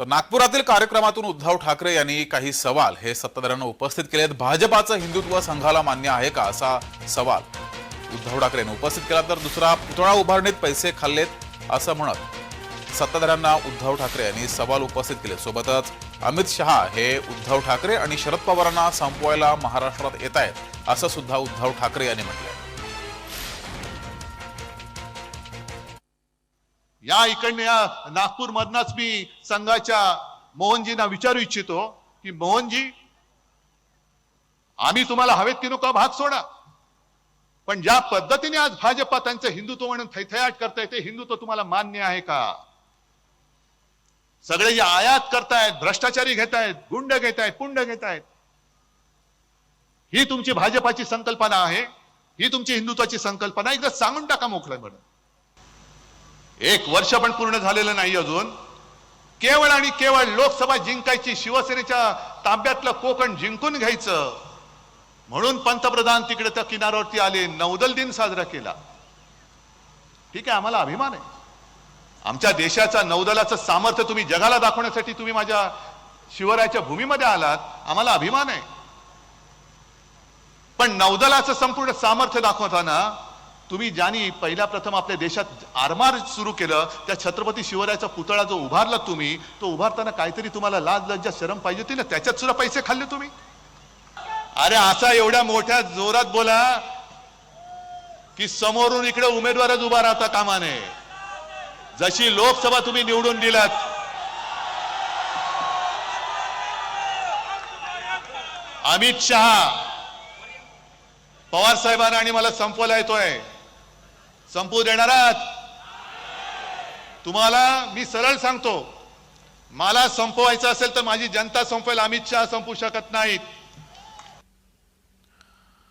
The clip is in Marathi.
तर नागपुरातील कार्यक्रमातून उद्धव ठाकरे यांनी काही सवाल हे सत्ताधाऱ्यांना उपस्थित केलेत. भाजपाचं हिंदुत्व संघाला मान्य आहे का असा सवाल उद्धव ठाकरेंनी उपस्थित केला. तर दुसरा पुतळा उभारणीत पैसे खाल्लेत असं म्हणत सत्ताधाऱ्यांना उद्धव ठाकरे यांनी सवाल उपस्थित केले. सोबतच अमित शहा हे उद्धव ठाकरे आणि शरद पवारांना संपवायला महाराष्ट्रात येत आहेत असं सुद्धा उद्धव ठाकरे यांनी म्हटलं या इकडनं या नागपूर मधनच मी संघाच्या मोहनजींना विचारू इच्छितो की मोहनजी आम्ही तुम्हाला हवेत की नको भाग सोडा. पण ज्या पद्धतीने आज भाजपा त्यांचं हिंदुत्व म्हणून थैथयाट करताय ते हिंदुत्व तुम्हाला मान्य आहे का? सगळे जे आयात करतायत भ्रष्टाचारी घेतायत गुंड घेतायत पुंड घेतायत. ही तुमची भाजपाची संकल्पना आहे ही तुमची हिंदुत्वाची संकल्पना एकदा सांगून टाका मोकळं म्हणून एक वर्ष पण पूर्ण झालेलं नाही अजून. केवळ आणि केवळ लोकसभा जिंकायची शिवसेनेच्या ताब्यातलं कोकण जिंकून घ्यायचं. म्हणून पंतप्रधान तिकडे त्या किनाऱ्यावरती आले नौदल दिन साजरा केला. ठीक आहे आम्हाला अभिमान आहे. आमच्या देशाचा नौदलाचं सामर्थ्य तुम्ही जगाला दाखवण्यासाठी तुम्ही माझ्या शिवरायाच्या भूमीमध्ये आलात आम्हाला अभिमान आहे. पण नौदलाचं संपूर्ण सामर्थ्य दाखवताना तुम्ही ज्यांनी पहिल्या प्रथम आपल्या देशात आरमार सुरू केलं त्या छत्रपती शिवरायाचा पुतळा जो उभारला तुम्ही तो उभारताना काहीतरी तुम्हाला लाज लज्जा शरम पाहिजे होती ना? त्याच्यात सुद्धा पैसे खाल्ले तुम्ही? अरे असा एवढ्या मोठ्या जोरात बोला की समोरून इकडे उमेदवारच उभा राहता कामा नये जशी लोकसभा तुम्ही निवडून दिलात. अमित शहा पवार साहेबांना आणि मला संपवला येतोय. संपू देणार आहात. तुम्हाला मी सरळ सांगतो मला संपवायचं असेल तर माझी जनता संपवेल अमित शहा संपू शकत नाहीत.